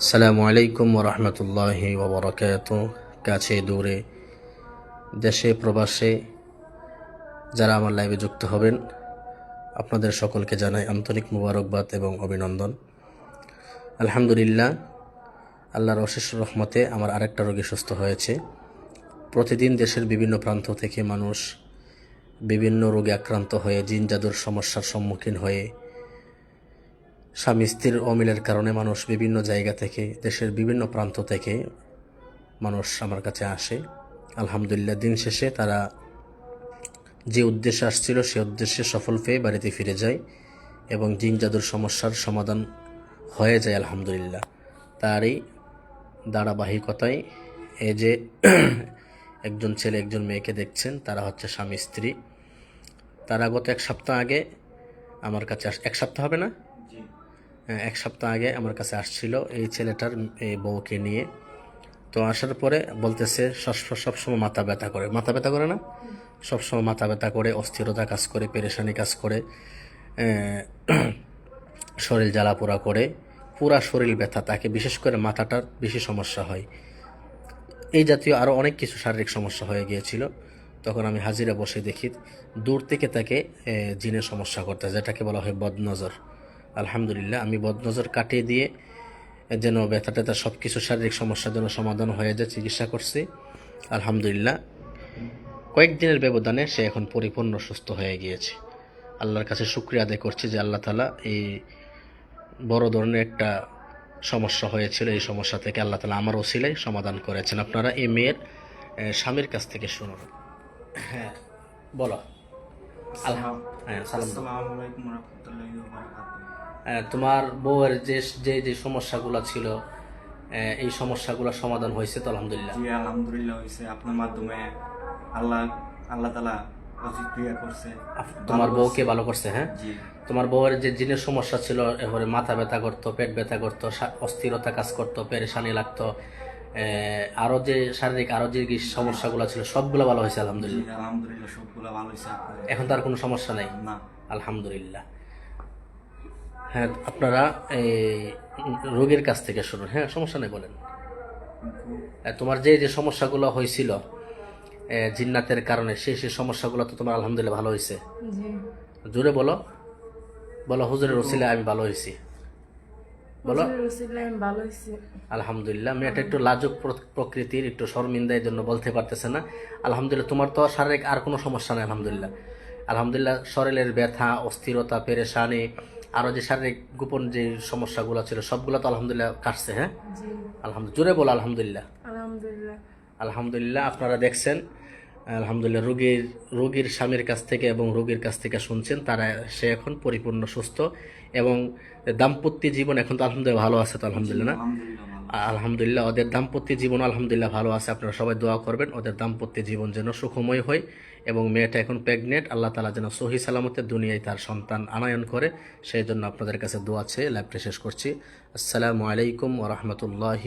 আসসালামু আলাইকুম ওরহমতুল্লাহ ওবরাকাত কাছে দূরে, দেশে, প্রবাসে যারা আমার লাইভে যুক্ত হবেন, আপনাদের সকলকে জানাই আন্তরিক মুবারকবাদ এবং অভিনন্দন। আলহামদুলিল্লাহ, আল্লাহর অশেষ রহমতে আমার আরেকটা রোগী সুস্থ হয়েছে। প্রতিদিন দেশের বিভিন্ন প্রান্ত থেকে মানুষ বিভিন্ন রোগে আক্রান্ত হয়ে জিন জাদুর সমস্যার সম্মুখীন হয়ে স্বামী স্ত্রীর অমিলের কারণে মানুষ বিভিন্ন জায়গা থেকে, দেশের বিভিন্ন প্রান্ত থেকে মানুষ আমার কাছে আসে। আলহামদুলিল্লাহ, দিন শেষে তারা যে উদ্দেশ্যে আসছিল, সে উদ্দেশ্যে সফল পেয়ে বাড়িতে ফিরে যায় এবং জিন জাদুর সমস্যার সমাধান হয়ে যায় আলহামদুলিল্লাহ। তারই ধারাবাহিকতায় এই যে একজন ছেলে, একজন মেয়েকে দেখছেন, তারা হচ্ছে স্বামী স্ত্রী। তারা গত এক সপ্তাহ আগে আমার কাছে এক সপ্তাহ হবে না? এক সপ্তাহ আগে আমার কাছে আসছিল এই ছেলেটার, এই বউকে নিয়ে। তো আসার পরে বলতেছে সব- সবসময় মাথা ব্যথা করে। মাথা ব্যথা করে না? সবসময় মাথা ব্যথা করে, অস্থিরতা কাজ করে, পেরেশানি কাজ করে শরীর জ্বালা পোড়া করে, পুরা শরীর ব্যথা। তাকে বিশেষ করে মাথাটার বেশি সমস্যা হয়। এই জাতীয় আরও অনেক কিছু শারীরিক সমস্যা হয়ে গিয়েছিল। তখন আমি হাজিরা বসে দেখি, দূর থেকে তাকে জিনের সমস্যা করতে যেটাকে বলা হয় বদনজর। আলহামদুলিল্লাহ আমি বদনজর কাটিয়ে দিয়ে যেন ব্যথা ট্যাথা সব কিছু শারীরিক সমস্যার জন্য সমাধান হয়ে যায় চিকিৎসা করছি। আলহামদুলিল্লাহ কয়েকদিনের ব্যবধানে সে এখন পরিপূর্ণ সুস্থ হয়ে গিয়েছে। আল্লাহর কাছে শুক্রিয়া আদায় করছি যে আল্লাহ তালা এই বড় ধরনের একটা সমস্যা হয়েছিল এই সমস্যা থেকে আল্লাহ তালা আমার ওসিলাই সমাধান করেছেন। আপনারা এই মেয়ের স্বামীর কাছ থেকে শুনুন। হ্যাঁ বলো। আলহাম হ্যাঁ সালাম। আলাইকুম রহমতুল্লাহি ওয়া হ্যাঁ, তোমার বউয়ের যে যে যে সমস্যাগুলো ছিল এই সমস্যাগুলো সমাধান হয়েছে তো আলহামদুলিল্লাহ। জি আলহামদুলিল্লাহ হয়েছে। আপনার মাধ্যমে আল্লাহ আল্লাহ তালা করছে। তোমার বউকে ভালো করছে হ্যাঁ? তোমার বউয়ের যে জিনের সমস্যা ছিল এবারে মাথা ব্যথা করতো পেট ব্যথা করতো অস্থিরতা কাজ করতো পেরেশানি লাগতো আরও যে শারীরিক আরও যে সমস্যাগুলো ছিল সবগুলো ভালো হয়েছে আলহামদুলিল্লাহ। আলহামদুলিল্লাহ সবগুলো ভালো হয়েছে এখন তার কোনো সমস্যা নেই? না। আলহামদুলিল্লাহ। হ্যাঁ আপনারা এই রোগীর কাছ থেকে শুনুন। হ্যাঁ সমস্যা নেই বলেন। তোমার যে যে সমস্যাগুলো হয়েছিল জিন্নাতের কারণে সেই সেই সমস্যাগুলো তো তোমার আলহামদুলিল্লাহ ভালো হয়েছে। জোরে বলো। বলো হুজুরের ওসিলে আমি ভালো হয়েছি। বলো। আলহামদুলিল্লাহ মেয়েটা একটু লাজুক প্র- প্রকৃতির একটু শর্মিন্দা এই জন্য বলতে পারতেছে না। আলহামদুলিল্লাহ তোমার তো শারীরিক আর কোনো সমস্যা নেই আলহামদুলিল্লাহ। আলহামদুলিল্লাহ শরীরের ব্যথা অস্থিরতা পেরেশানি আরও যে শারীরিক গোপন যে সমস্যাগুলো ছিল সবগুলো তো আলহামদুলিল্লাহ কাটছে হ্যাঁ? জি। আলহামদুলিল্লাহ। জোরে বলো আলহামদুলিল্লাহ। আলহামদুলিল্লাহ। আলহামদুলিল্লাহ আপনারা দেখছেন আলহামদুলিল্লাহ রোগীর রোগীর স্বামীর কাছ থেকে এবং রোগীর কাছ থেকে শুনছেন তারা সে এখন পরিপূর্ণ সুস্থ এবং দাম্পত্য জীবন এখন তো আলহামদুলিল্লাহ ভালো আছে তো আলহামদুলিল্লাহ না? আলহামদুলিল্লাহ, ওদের দাম্পত্য জীবন আলহামদুলিল্লাহ ভালো আছে। আপনারা সবাই দোয়া করবেন, ওদের দাম্পত্য জীবন যেন সুখময় হয় এবং মেয়েটা এখন প্রেগনেন্ট আল্লাহ তালা যেন সহি সালামতে দুনিয়ায় তার সন্তান আনায়ন করে। সেই জন্য আপনাদের কাছে দোয়া চেয়ে লাইভটা শেষ করছি। আসসালামু আলাইকুম ওরহমতুল্লাহি